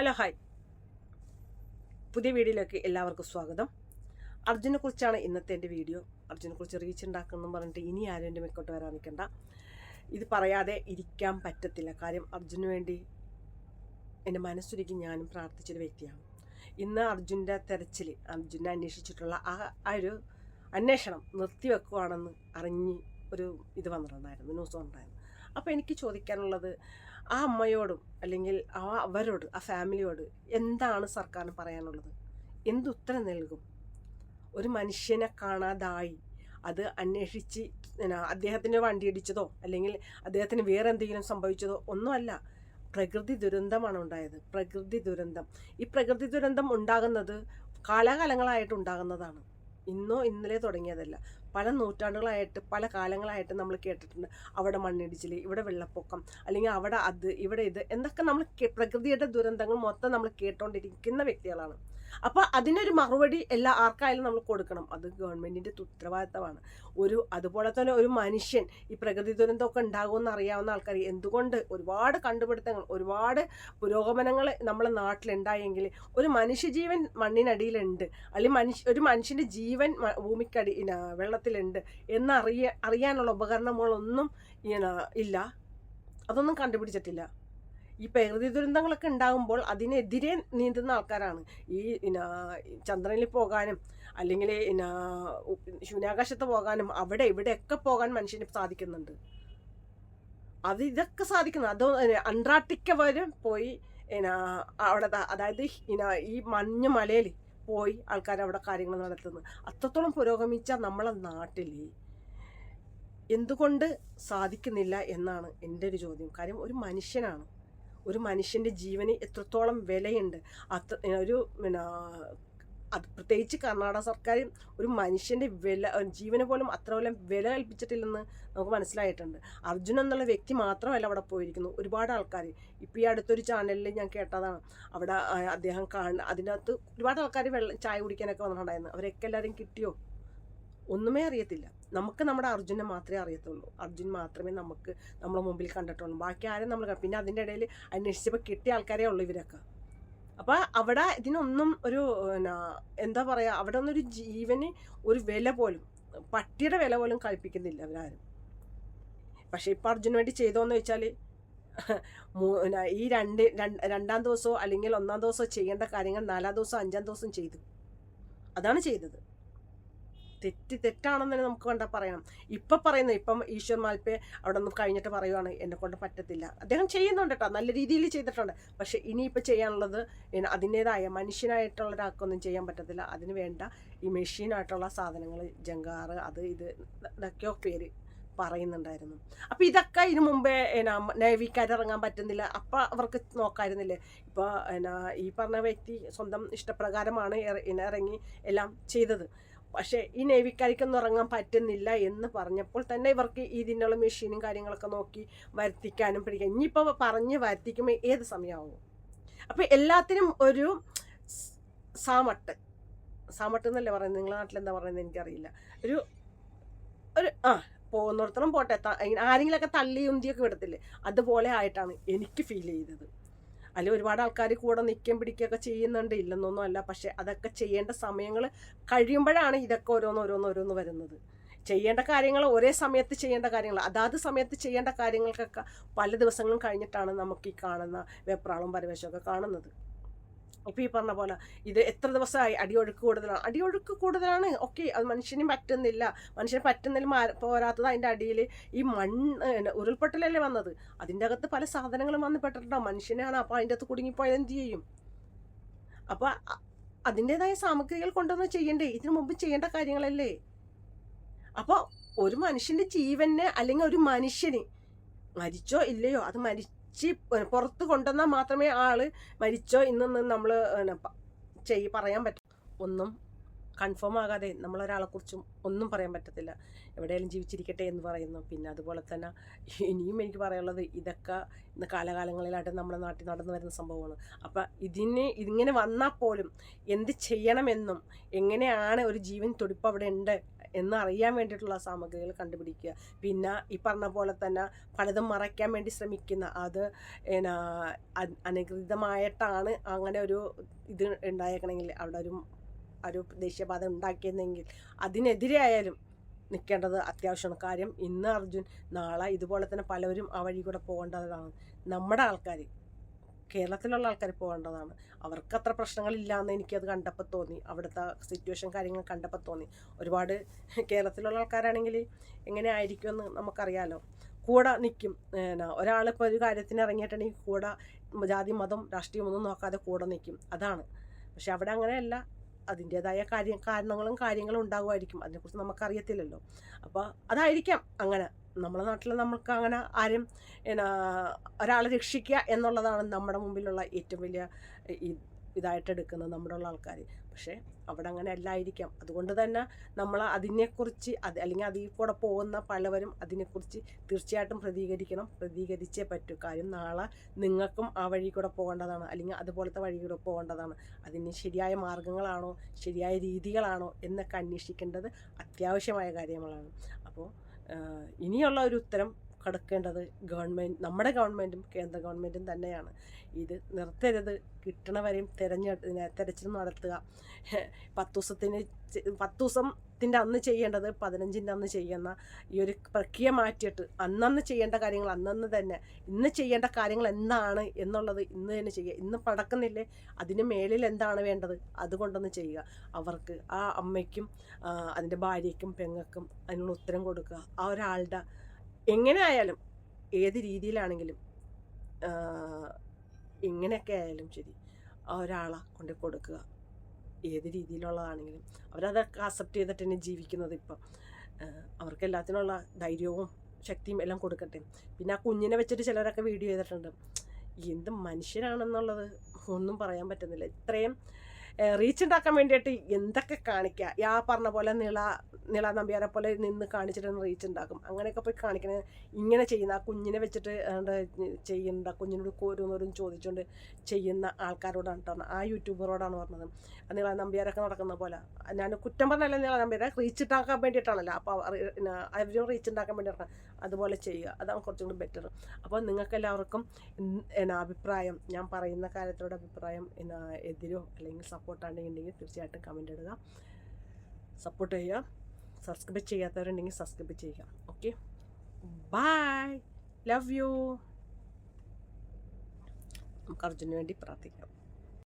Hello hi. പുതിയ വീഡിയോയിലേക്ക് എല്ലാവർക്കും സ്വാഗതം. അർജുനെ കുറിച്ചാണ് ഇന്നത്തെ എന്റെ വീഡിയോ. അർജുനെ കുറിച്ച് റീച്ച് ഉണ്ടാക്കുന്നു പറഞ്ഞിട്ട് ഇനി ആരും എന്റെ മെക്കോട്ട് വരാൻ നിൽക്കണ്ട. ഇത് പറയാതെ ഇരിക്കാൻ പറ്റത്തില്ല. കാര്യം അർജുന് വേണ്ടി എന്റെ മനസ്സൊരുക്കി ഞാനും പ്രാർത്ഥിച്ചൊരു വ്യക്തിയാണ്. ഇന്ന് അർജുന്റെ തെരച്ചിൽ അർജുനെ അന്വേഷിച്ചിട്ടുള്ള ആ ആ ഒരു അന്വേഷണം നിർത്തിവെക്കുവാണെന്ന് അറിഞ്ഞ് ഒരു ഇത് വന്നിട്ടുണ്ടായിരുന്നു ന്യൂസ് വന്നിട്ടുണ്ടായിരുന്നു. അപ്പോൾ എനിക്ക് ചോദിക്കാനുള്ളത് ആ അമ്മയോടും അല്ലെങ്കിൽ ആ അവരോട് ആ ഫാമിലിയോട് എന്താണ് സർക്കാരിന് പറയാനുള്ളത്? എന്തുത്തരം നൽകും? ഒരു മനുഷ്യനെ കാണാതായി അത് അന്വേഷിച്ച് അദ്ദേഹത്തിന് വണ്ടി ഇടിച്ചതോ അല്ലെങ്കിൽ അദ്ദേഹത്തിന് വേറെ എന്തെങ്കിലും സംഭവിച്ചതോ ഒന്നുമല്ല. പ്രകൃതി ദുരന്തമാണ് ഉണ്ടായത്. പ്രകൃതി ദുരന്തം. ഈ പ്രകൃതി ദുരന്തം ഉണ്ടാകുന്നത് കാലാകാലങ്ങളായിട്ട് ഉണ്ടാകുന്നതാണ്. ഇന്നോ ഇന്നലെ തുടങ്ങിയതല്ല. പല നൂറ്റാണ്ടുകളായിട്ട് പല കാലങ്ങളായിട്ട് നമ്മൾ കേട്ടിട്ടുണ്ട്. അവിടെ മണ്ണിടിച്ചിൽ ഇവിടെ വെള്ളപ്പൊക്കം അല്ലെങ്കിൽ അവിടെ അത് ഇവിടെ ഇത് എന്തൊക്കെ നമ്മൾ പ്രകൃതിയുടെ ദുരന്തങ്ങൾ മൊത്തം നമ്മൾ കേട്ടോണ്ടിരിക്കുന്ന വ്യക്തികളാണ്. അപ്പോൾ അതിനൊരു മറുപടി എല്ലാ ആർക്കായാലും നമ്മൾ കൊടുക്കണം. അത് ഗവൺമെന്റിന്റെ ഉത്തരവാദിത്തമാണ്. ഒരു അതുപോലെ തന്നെ ഒരു മനുഷ്യൻ ഈ പ്രകൃതി ദുരന്തമൊക്കെ ഉണ്ടാകുമെന്ന് അറിയാവുന്ന ആൾക്കാർ എന്തുകൊണ്ട് ഒരുപാട് കണ്ടുപിടുത്തങ്ങൾ ഒരുപാട് പുരോഗമനങ്ങൾ നമ്മളെ നാട്ടിലുണ്ടായെങ്കിൽ ഒരു മനുഷ്യജീവൻ മണ്ണിനടിയിലുണ്ട്. അല്ലെങ്കിൽ മനുഷ്യ ഒരു മനുഷ്യന്റെ ജീവൻ ഭൂമിക്കടി ഇന, വെള്ളത്തിലുണ്ട് എന്നറിയ അറിയാനുള്ള ഉപകരണങ്ങളൊന്നും ഇല്ല. അതൊന്നും കണ്ടുപിടിച്ചിട്ടില്ല. ഈ പ്രകൃതി ദുരന്തങ്ങളൊക്കെ ഉണ്ടാകുമ്പോൾ അതിനെതിരെ നീന്തുന്ന ആൾക്കാരാണ്. ഈ ചന്ദ്രനിൽ പോകാനും അല്ലെങ്കിൽ ശൂന്യാകാശത്ത് പോകാനും അവിടെ ഇവിടെയൊക്കെ പോകാൻ മനുഷ്യന് സാധിക്കുന്നുണ്ട്. അത് ഇതൊക്കെ സാധിക്കുന്നു. അത് അന്റാർട്ടിക്ക വരെ പോയി അവിടെ അതായത് ഈ മഞ്ഞ് മലയിൽ പോയി ആൾക്കാർ അവിടെ കാര്യങ്ങൾ നടത്തുന്നത്. അത്രത്തോളം പുരോഗമിച്ച നമ്മളെ നാട്ടിൽ എന്തുകൊണ്ട് സാധിക്കുന്നില്ല എന്നാണ് എന്റെ ഒരു ചോദ്യം. കാര്യം ഒരു മനുഷ്യനാണ്. ഒരു മനുഷ്യന്റെ ജീവന് എത്രത്തോളം വിലയുണ്ട്. അത്ര ഒരു പിന്നെ അത് പ്രത്യേകിച്ച് കർണാടക സർക്കാർ ഒരു മനുഷ്യന്റെ വില ജീവന് പോലും അത്ര പോലും വില കൽപ്പിച്ചിട്ടില്ലെന്ന് നമുക്ക് മനസ്സിലായിട്ടുണ്ട്. അർജുൻ എന്നുള്ള വ്യക്തി മാത്രമല്ല അവിടെ പോയിരിക്കുന്നു ഒരുപാട് ആൾക്കാർ ഇപ്പോൾ ഈ അടുത്തൊരു ചാനലിൽ ഞാൻ കേട്ടതാണ്. അവിടെ അദ്ദേഹം കാണുന്ന അതിനകത്ത് ഒരുപാട് ആൾക്കാർ വെള്ളം ചായ കുടിക്കാനൊക്കെ വന്നിട്ടുണ്ടായിരുന്നു. അവരൊക്കെ എല്ലാവരും കിട്ടിയോ? ഒന്നുമേ അറിയത്തില്ല. നമുക്ക് നമ്മുടെ അർജുനെ മാത്രമേ അറിയത്തുള്ളൂ. അർജുൻ മാത്രമേ നമുക്ക് നമ്മുടെ മുമ്പിൽ കണ്ടിട്ടുള്ളൂ. ബാക്കി ആരും നമ്മൾ പിന്നെ അതിന്റെ ഇടയിൽ അന്വേഷിച്ചപ്പോൾ കിട്ടിയ ആൾക്കാരേ ഉള്ളൂ ഇവരൊക്കെ. അപ്പോൾ അവിടെ ഇതിനൊന്നും ഒരു എന്താ പറയാ അവിടെ ഒന്നൊരു ജീവന് ഒരു വില പോലും പട്ടിയുടെ വില പോലും കൽപ്പിക്കുന്നില്ല അവരാരും. പക്ഷേ ഇപ്പോൾ അർജുന് വേണ്ടി ചെയ്തോന്ന് വെച്ചാൽ ഈ രണ്ട്- രണ്ടാം ദിവസമോ അല്ലെങ്കിൽ ഒന്നാം ദിവസമോ ചെയ്യേണ്ട കാര്യങ്ങൾ നാലാം ദിവസം അഞ്ചാം ദിവസം ചെയ്തു. അതാണ് ചെയ്തത്. തെറ്റ് തെറ്റാണെന്ന് തന്നെ നമുക്ക് കണ്ടാൽ പറയണം. ഇപ്പം പറയുന്നത് ഇപ്പം ഈശ്വർ മാൽപ്പേ അവിടെ നിന്ന് കഴിഞ്ഞിട്ട് പറയുവാണ് എന്നെ കൊണ്ട് പറ്റത്തില്ല. അദ്ദേഹം ചെയ്യുന്നുണ്ട് കേട്ടോ നല്ല രീതിയിൽ ചെയ്തിട്ടുണ്ട്. പക്ഷെ ഇനിയിപ്പോൾ ചെയ്യാനുള്ളത് അതിന്റേതായ മനുഷ്യനായിട്ടുള്ള ഒരാൾക്കൊന്നും ചെയ്യാൻ പറ്റത്തില്ല. അതിന് വേണ്ട ഈ മെഷീനായിട്ടുള്ള സാധനങ്ങൾ ജങ്കാറ് അത് ഇത് ഇതൊക്കെയോ പേര് പറയുന്നുണ്ടായിരുന്നു. അപ്പോൾ ഇതൊക്കെ ഇതിനു മുമ്പേ എന്നാ നേവിക്കാർ ഇറങ്ങാൻ പറ്റുന്നില്ല. അപ്പോൾ അവർക്ക് നോക്കായിരുന്നില്ലേ? ഇപ്പോൾ എന്നാ ഈ പറഞ്ഞ വ്യക്തി സ്വന്തം ഇഷ്ടപ്രകാരമാണ് ഇറ- ഇറങ്ങി എല്ലാം ചെയ്തത്. പക്ഷേ ഈ നേവിക്കാരിക്കൊന്നും ഇറങ്ങാൻ പറ്റുന്നില്ല എന്ന് പറഞ്ഞപ്പോൾ തന്നെ ഇവർക്ക് ഇതിനുള്ള മെഷീനും കാര്യങ്ങളൊക്കെ നോക്കി വരുത്തിക്കാനും പിടിക്കാൻ. ഇനിയിപ്പോൾ പറഞ്ഞ് വരുത്തിക്കുമ്പോൾ ഏത് സമയമാവും അപ്പോൾ എല്ലാത്തിനും ഒരു സാമട്ട്. സാമട്ട് എന്നല്ലേ പറയുന്നത്? നാട്ടിൽ എന്താ പറയുന്നത് എനിക്കറിയില്ല. ഒരു ഒരു ആ പോകുന്നിടത്തോളം പോട്ടെ. ആരെങ്കിലുമൊക്കെ തള്ളി ഉന്തിയൊക്കെ വിടത്തില്ലേ? അതുപോലെ ആയിട്ടാണ് എനിക്ക് ഫീൽ ചെയ്തത്. അതിൽ ഒരുപാട് ആൾക്കാർ കൂടെ നിൽക്കുകയും പിടിക്കുകയൊക്കെ ചെയ്യുന്നുണ്ട്. ഇല്ലെന്നൊന്നും അല്ല. പക്ഷെ അതൊക്കെ ചെയ്യേണ്ട സമയങ്ങൾ കഴിയുമ്പോഴാണ് ഇതൊക്കെ ഓരോന്ന് ഓരോന്ന് ഓരോന്ന് വരുന്നത്. ചെയ്യേണ്ട കാര്യങ്ങൾ ഒരേ സമയത്ത് ചെയ്യേണ്ട കാര്യങ്ങൾ അതാത് സമയത്ത് ചെയ്യേണ്ട കാര്യങ്ങൾക്കൊക്കെ പല ദിവസങ്ങളും കഴിഞ്ഞിട്ടാണ് നമുക്ക് ഈ കാണുന്ന വെപ്രാളും പരവേശമൊക്കെ കാണുന്നത്. ഇപ്പോൾ ഈ പറഞ്ഞ പോലെ ഇത് എത്ര ദിവസമായി അടിയൊഴുക്ക് കൂടുതലാണ്. അടിയൊഴുക്ക് കൂടുതലാണ്. ഓക്കെ അത് മനുഷ്യന് പറ്റുന്നില്ല. മനുഷ്യന് പറ്റുന്നതിൽ പോരാത്തത് അതിന്റെ അടിയിൽ ഈ മണ്ണ് ഉരുൾപൊട്ടലല്ലേ വന്നത്? അതിന്റെ അകത്ത് പല സാധനങ്ങളും വന്ന് പെട്ടിട്ടുണ്ടാവും മനുഷ്യനാണ് അപ്പോൾ അതിന്റെ അകത്ത് കുടുങ്ങിപ്പോയത് എന്ത് ചെയ്യും? അപ്പോൾ അതിന്റെതായ സാമഗ്രികൾ കൊണ്ടുവന്ന് ചെയ്യണ്ടേ? ഇതിനു മുമ്പ് ചെയ്യേണ്ട കാര്യങ്ങളല്ലേ? അപ്പോൾ ഒരു മനുഷ്യന്റെ ജീവന് അല്ലെങ്കിൽ ഒരു മനുഷ്യന് മരിച്ചോ ഇല്ലയോ അത് മരിച്ച് പുറത്ത് കൊണ്ടുവന്നാൽ മാത്രമേ ആൾ മരിച്ചോ ഇന്നൊന്നും നമ്മൾ ചെയ് പറയാൻ പറ്റും ഒന്നും കൺഫേം ആകാതെ നമ്മളൊരാളെക്കുറിച്ചും ഒന്നും പറയാൻ പറ്റത്തില്ല. എവിടെയെങ്കിലും ജീവിച്ചിരിക്കട്ടെ എന്ന് പറയുന്നു. പിന്നെ അതുപോലെ തന്നെ ഇനിയും എനിക്ക് പറയാനുള്ളത് ഇതൊക്കെ ഇന്ന് കാലകാലങ്ങളിലായിട്ട് നമ്മുടെ നാട്ടിൽ നടന്നു വരുന്ന സംഭവമാണ്. അപ്പം ഇതിന് ഇതിങ്ങനെ വന്നാൽ പോലും എന്ത് ചെയ്യണമെന്നും എങ്ങനെയാണ് ഒരു ജീവൻ തുടിപ്പ് അവിടെ ഉണ്ട് എന്ന് അറിയാൻ വേണ്ടിയിട്ടുള്ള സാമഗ്രികൾ കണ്ടുപിടിക്കുക. പിന്നെ ഈ പറഞ്ഞ പോലെ തന്നെ പലതും മറയ്ക്കാൻ വേണ്ടി ശ്രമിക്കുന്ന അത് എന്നാ അനുകൃതമായിട്ടാണ് അങ്ങനെ ഒരു ഇത് ഉണ്ടായേക്കണമെങ്കിൽ അവിടെ ഒരു ഒരു ദേശീയപാത ഉണ്ടാക്കിയെന്നെങ്കിൽ അതിനെതിരെ ആയാലും നിൽക്കേണ്ടത് അത്യാവശ്യമാണ്. കാര്യം ഇന്ന് അർജുൻ നാളെ ഇതുപോലെ തന്നെ പലവരും ആ വഴി കൂടെ പോകേണ്ടതാണ്. നമ്മുടെ ആൾക്കാർ കേരളത്തിലുള്ള ആൾക്കാർ പോകേണ്ടതാണ്. അവർക്ക് അത്ര പ്രശ്നങ്ങളില്ലാന്ന് എനിക്കത് കണ്ടപ്പോൾ തോന്നി. അവിടുത്തെ സിറ്റുവേഷൻ കാര്യങ്ങൾ കണ്ടപ്പോൾ തോന്നി. ഒരുപാട് കേരളത്തിലുള്ള ആൾക്കാരാണെങ്കിൽ എങ്ങനെ ആയിരിക്കുമെന്ന് നമുക്കറിയാലോ. കൂടെ നിൽക്കും ഒരാളിപ്പോൾ ഒരു കാര്യത്തിന് ഇറങ്ങിയിട്ടുണ്ടെങ്കിൽ കൂടെ ജാതി മതം രാഷ്ട്രീയം ഒന്നും നോക്കാതെ കൂടെ നിൽക്കും അതാണ്. പക്ഷെ അവിടെ അങ്ങനെയല്ല. അതിന്റേതായ കാര്യം കാരണങ്ങളും കാര്യങ്ങളും ഉണ്ടാകുമായിരിക്കും. അതിനെക്കുറിച്ച് നമുക്കറിയത്തില്ലല്ലോ. അപ്പോൾ അതായിരിക്കാം അങ്ങനെ. നമ്മുടെ നാട്ടിൽ നമുക്ക് അങ്ങനെ ആരും എന്നാ ഒരാളെ രക്ഷിക്കുക എന്നുള്ളതാണ് നമ്മുടെ മുമ്പിലുള്ള ഏറ്റവും വലിയ ഇതായിട്ട് എടുക്കുന്നത് നമ്മുടെ ഉള്ള ആൾക്കാർ. പക്ഷേ അവിടെ അങ്ങനെ അല്ലായിരിക്കാം. അതുകൊണ്ട് തന്നെ നമ്മൾ അതിനെക്കുറിച്ച് അത് അല്ലെങ്കിൽ അതിൽ കൂടെ പോകുന്ന പലവരും അതിനെക്കുറിച്ച് തീർച്ചയായിട്ടും പ്രതികരിക്കണം. പ്രതികരിച്ചേ പറ്റൂ. കാര്യം നാളെ നിങ്ങൾക്കും ആ വഴി കൂടെ പോകേണ്ടതാണ്. അല്ലെങ്കിൽ അതുപോലത്തെ വഴി കൂടെ പോകേണ്ടതാണ്. അതിന് ശരിയായ മാർഗങ്ങളാണോ? ശരിയായ രീതികളാണോ? എന്നൊക്കെ അന്വേഷിക്കേണ്ടത് അത്യാവശ്യമായ കാര്യങ്ങളാണ്. അപ്പോൾ ഇനിയുള്ള ഒരു ഉത്തരം കൊടുക്കേണ്ടത് ഗവൺമെന്റ് നമ്മുടെ ഗവൺമെന്റും കേന്ദ്ര ഗവൺമെന്റും തന്നെയാണ്. ഇത് നിർത്തരുത്. കിട്ടണവരെയും തിരഞ്ഞെടു തിരച്ചിൽ നടത്തുക. പത്ത് ദിവസത്തിന് പത്ത് ദിവസത്തിന്റെ അന്ന് ചെയ്യേണ്ടത് പതിനഞ്ചിന്റെ അന്ന് ചെയ്യുന്ന ഈ ഒരു പ്രക്രിയ മാറ്റിയിട്ട് അന്നന്ന് ചെയ്യേണ്ട കാര്യങ്ങൾ അന്നന്ന് തന്നെ. ഇന്ന് ചെയ്യേണ്ട കാര്യങ്ങൾ എന്താണ് എന്നുള്ളത് ഇന്ന് തന്നെ ചെയ്യുക. ഇന്ന് പടക്കുന്നില്ലേ അതിന് മേലിൽ എന്താണ് വേണ്ടത് അതുകൊണ്ടൊന്ന് ചെയ്യുക. അവർക്ക് ആ അമ്മയ്ക്കും അതിന്റെ ഭാര്യയ്ക്കും പെങ്ങൾക്കും അതിനുള്ള ഉത്തരം കൊടുക്കുക. ആ ഒരാളുടെ എങ്ങനെ ആയാലും ഏത് രീതിയിലാണെങ്കിലും എങ്ങനെയൊക്കെ ആയാലും ശരി ആ ഒരാളെ കൊണ്ട് കൊടുക്കുക. ഏത് രീതിയിലുള്ളതാണെങ്കിലും. അവരതൊക്കെ അക്സെപ്റ്റ് ചെയ്തിട്ട് തന്നെ ജീവിക്കുന്നത് ഇപ്പം. അവർക്ക് എല്ലാത്തിനുള്ള ധൈര്യവും ശക്തിയും എല്ലാം കൊടുക്കട്ടെ. പിന്നെ ആ കുഞ്ഞിനെ വെച്ചിട്ട് ചിലരൊക്കെ വീഡിയോ ചെയ്തിട്ടുണ്ട്. എന്ത് മനുഷ്യരാണെന്നുള്ളത് ഒന്നും പറയാൻ പറ്റുന്നില്ല. ഇത്രയും റീച്ച് ഉണ്ടാക്കാൻ വേണ്ടിയിട്ട് എന്തൊക്കെ കാണിക്കുക യാ പറഞ്ഞ പോലെ നിള നിള നമ്പ്യാരെ പോലെ നിന്ന് കാണിച്ചിട്ട് റീച്ച് ഉണ്ടാക്കും അങ്ങനെയൊക്കെ പോയി കാണിക്കണ. ഇങ്ങനെ ചെയ്യുന്ന ആ കുഞ്ഞിനെ വെച്ചിട്ട് ഏതാണ്ട് ചെയ്യുന്ന കുഞ്ഞിനോട് ഓരോന്നോരും ചോദിച്ചുകൊണ്ട് ചെയ്യുന്ന ആൾക്കാരോടാണ് കേട്ടോ ആ യൂട്യൂബറോടാണ് പറഞ്ഞത്. നിള നമ്പ്യാരൊക്കെ നടക്കുന്ന പോലെ. ഞാൻ കുറ്റം പറഞ്ഞല്ല നിള നമ്പ്യാരെ. റീച്ച് ഉണ്ടാക്കാൻ വേണ്ടിയിട്ടാണല്ലോ. അപ്പോൾ അവരും റീച്ച് ഉണ്ടാക്കാൻ വേണ്ടിയിട്ടാണ്. അതുപോലെ ചെയ്യുക. അതാണ് കുറച്ചും കൂടി ബെറ്റർ അപ്പോൾ നിങ്ങൾക്ക് എല്ലാവർക്കും എന്നാ അഭിപ്രായം ഞാൻ പറയുന്ന കാര്യത്തോട് അഭിപ്രായം എന്നാ എതിരോ അല്ലെങ്കിൽ സപ്പോർട്ടാണെങ്കിൽ തീർച്ചയായിട്ടും കമന്റ് ഇടുക. സപ്പോർട്ട് ചെയ്യുക. സബ്സ്ക്രൈബ് ചെയ്യാത്തവരുണ്ടെങ്കിൽ സബ്സ്ക്രൈബ് ചെയ്യുക. ഓക്കെ ബായ് ലവ് യു നമുക്ക് അർജുന് വേണ്ടി പ്രാർത്ഥിക്കാം.